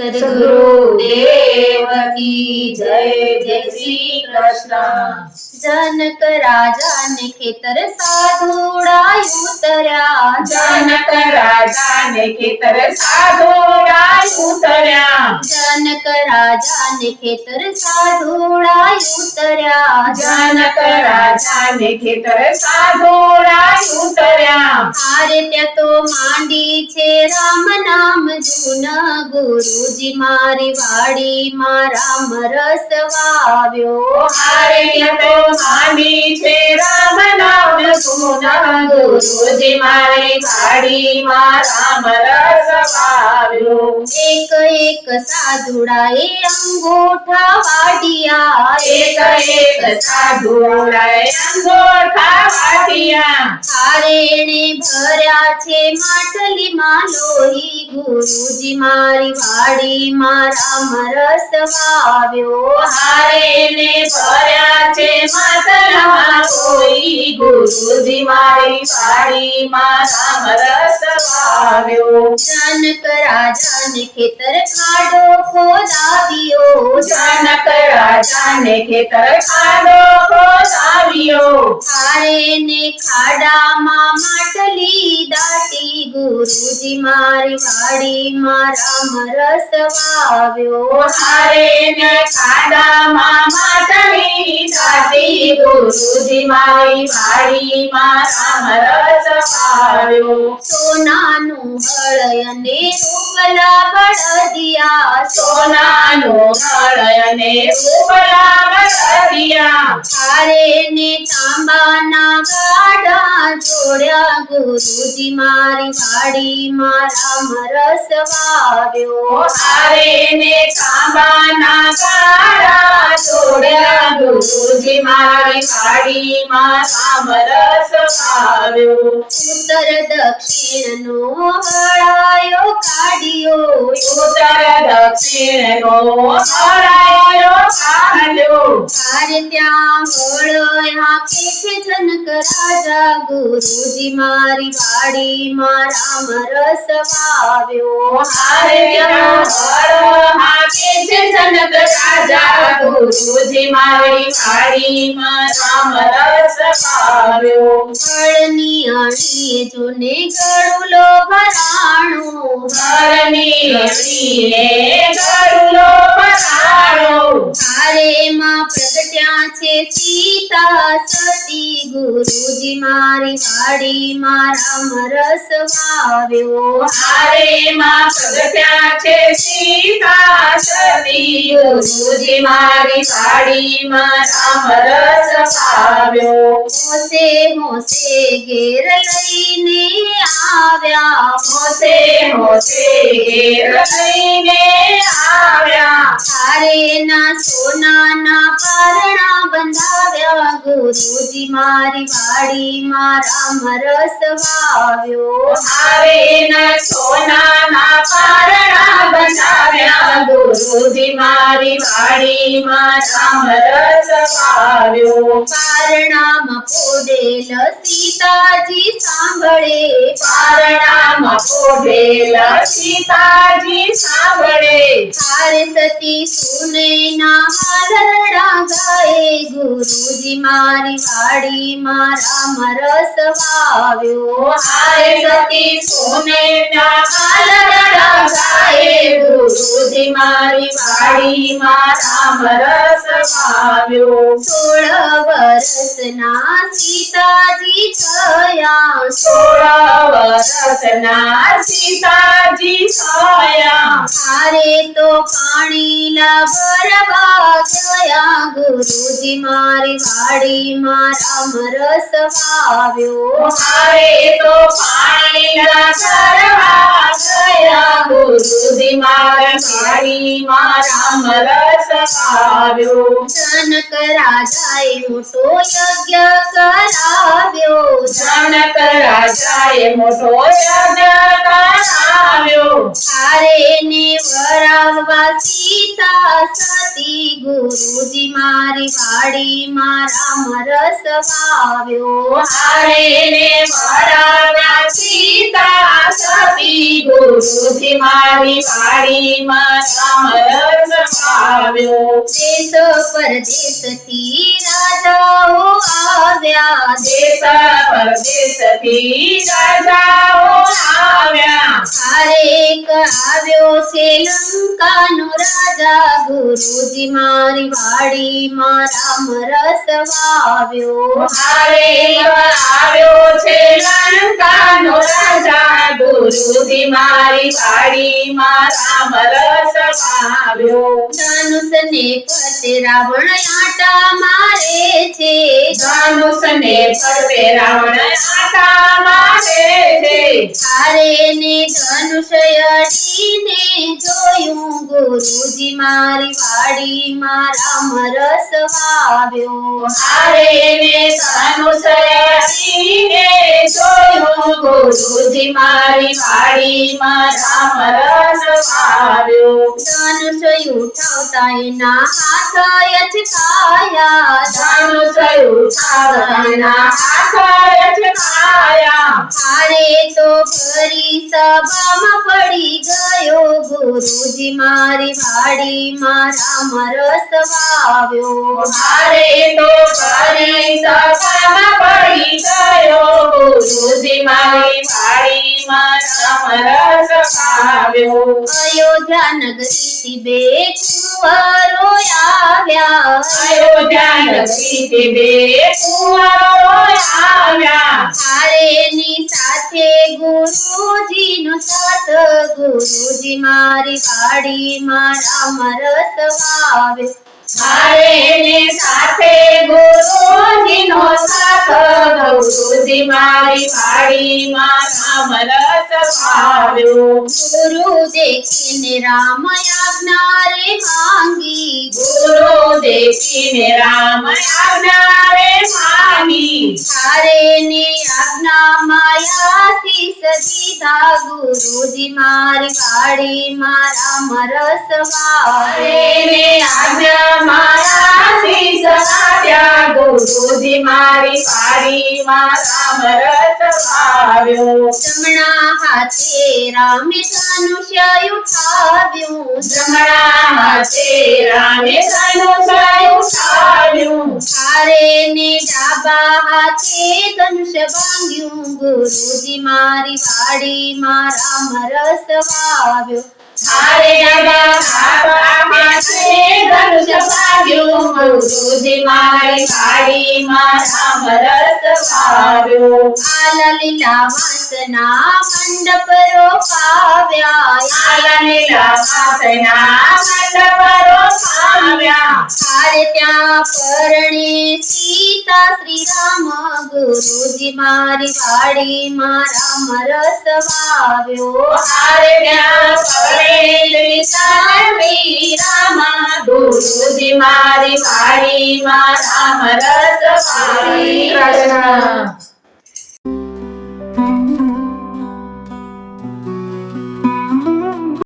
સદગુરુ દેવ કી જય જય શ્રી કૃષ્ણ જનક રાજાને ખેતર સાધુડા ઉતર્યા જનક રાજાને ખેતર સાધુડા ઉતર્યા જનક રાજાને ખેતર સાધુડા ઉતર્યા જનક રાજાને ખેતર સાધુડા ઉતર્યા હારે ત્યાં તો માંડી છે રામ નામ જૂના ગુરુજી મારી વાડી રામ રસ વાવ્યો. હારે તો માની છે રામ નામ જૂના ગુરુજી મારી વાડીમાં રામ રસ વાવ્યો એક સાધુડાએ અંગોઠા વાડિયા એક એક સાધુડાએ અંગોઠા વાટિયા હારેણે ભર્યા છે માટલી માં લોહી, ગુરુજી મારી વાડી મારા મરસ વાવ્યો. હારે ભર્યા છે માટલામાં લોહી, ગુરુજી મારી વાડીમાં રામ રસ વાવ્યો. કરા જન ખેતર ખાડો ખોદાવ્યો જાનક રાજાને ખેતર ખાડો ખોદાવ્યો. હારેને ખાડામાં માટલી દાટી, ગુરુજી મારી વાડીમાં રામ રસ વાવ્યો હારે ને ખાડામાં માટલી દાટી ગુરુજી મારી વાડીમાં રામ રસ વાવ્યો સોનાનું હળયને રૂપલા બળદિયા સોનાનું નળયને રૂપલા બળદિયા હારેને તાંબાના ગાડા જોડ્યા ગુરુજી મારી વાડીમાં રામ રસ વાવ્યો હારે ને તાંબાના ગાડા Maharaj. વાવ્યો. ઉત્તર દક્ષિણનો હળાયો કાઢ્યો. ઉત્તર દક્ષિણનો હરાયો કાઢ્યો. હારે ત્યાં કે છે જનક રાજા ગુરુજી મારી વાડીમાં રામ રસ પાવ્યો હારે ત્યાં હળ છે જનક રાજા ગુરુજી મારી વાડીમાં ફળની અણીએ જોને ગળુલો ભરાણો. ઘરની અણીએ ગરુલો પરાણો હારેમાં પ્રગટ્યા છે સીતા સતી. ગુરુજી મારી વાડી મારા રસ વાવ્યો. હારે માં પ્રગટ્યા છે સીતા સતી ગુરુજી મારી વાડી મારા રસ પાવ્યો હોશે હોશે ઘેર લઈને આવ્યા. હોશે હોશે ઘેર લઈને આવ્યા. હારેના સોનાના પારણા બંધાવ્યા. ગુરુજી મારી વાડીમાં રામ રસ વાવ્યો. હારે ના સોનાના પારણા બનાવ્યા ગુરુજી મારી વાડીમાં રામ રસ વાવ્યો. પારણામાં પોડેલ સીતાજી સાંભળે. પારણામાં પોઢેલા સીતાજી સાંભળે. હારે સતી સુનેના હાલરડા ગાય. ગુરુજી મારી વાવ્યો. સતી ના મારી વાડીમાં રામ રસ પાવ્યો સોળ વર્ષના સીતાજી થયા. સોળ વર્ષના સીતાજી થયા. હારે તો પાણીલા ભરવા ગયા. ગુરુજી મારી વાડી રામ રસ આવ્યો હારે તો પાણીના કરવા ગયા ગુરુજી મારી વાડીમાં મારા રસ આવ્યો જનક રાજાએ મોટો યજ્ઞ કરાવ્યો. જનક રાજાએ મોટો યજ્ઞ કરાવ્યો. હારે ને વરાવવા સીતા ગુરુજી મારી વાડી મારા મરસ વાવ્યો. હારે ને વરાવ્યા સીતા સતી ગુરુજી મારી વાડી મારા મરસ આવ્યો દેશ પરદેશથી રાજાઓ આવ્યા. દેશ પરદેશથી રાજાઓ આવ્યા. હરેક આવ્યો છે લંકાનો રાજા. ગુરુજી મારી વાડી મારા રસ વાવ્યો. હારે આવ્યો છે લંકાનો રાજા ગુરુજી મારી વાડી મારા રસ આવ્યો ધનુષને ફતે રાવણ આટા મારે છે. ધનુષને ફરતે રાવણ આટા મારે છે. હારે ને ધનુષ અડીને જોયું ગુરુજી મારી વાડીમાં મારા મરસ વાવ્યો. હારે ને ધનુષને જોયું ગુરુજી મારી વાડી મારા મરસ આવ્યો ધનુષ ઉઠાવતા એના હાથ અચકાયા. ધનુષ ઉઠાવવાના હાથ હારે તો ફરી સભામાં પડી ગયો ગુરુજી મારી વાડી મારા રસ વાવ્યો. મારે તો ફરી સભામાં પડી ગયો ગુરુજી મારી વાડી મારા રસ વાવ્યો. અયોધ્યા નગરીથી બે કુંવરો આવ્યા. અયોધ્યા નગરીથી બે કુંવરો સાથે ગુરુજીનો સત ગુરુજી મારી પાડી મારા મરસ વાવે. હારે ને સાથે ગુરુજીનો સાથ ગુરુજી મારી વાડીમાં રામ રસ આવ્યો ગુરુ દેખીને રામ આજ્ઞા રે માંગી. ગુરુ દેખીને રામ આજ્ઞા માંગી. માની હારેની આજ્ઞા માયાથી સદીધા ગુરુજી મારી વાડીમાં રામ રસ વાવે ને આજ્ઞા શીશ નાટ્યા ગુરુજી મારી વાડીમાં રામ રસ આવ્યો જમણા હાથે રામે ધનુષ્ય ઉઠાવ્યું. જમણા હાથે રામે ધનુષ ઉઠાવ્યું. હારે ને ડાબા હાથે ધનુષ ભાંગ્યું ગુરુજી મારી વાડીમાં રામ રસ વાવ્યો. હારે ડાબા હાથે ધનુષ ભાગ્યું ગુરુજી મારી વાડીમાં રામ રસ આવ્યો આલા લીલા વાસના મંડપ રોપાવ્યા આલને લાવાસના મંડપ રોપાવ્યા હારે ત્યાં પરણે સીતા શ્રી રામ ગુરુજી મારી વાડીમાં મારા મરસ વાવ્યો. હારે ત્યાં ગુરુજી મારી વાડીમાં રામ રસ કૃષ્ણ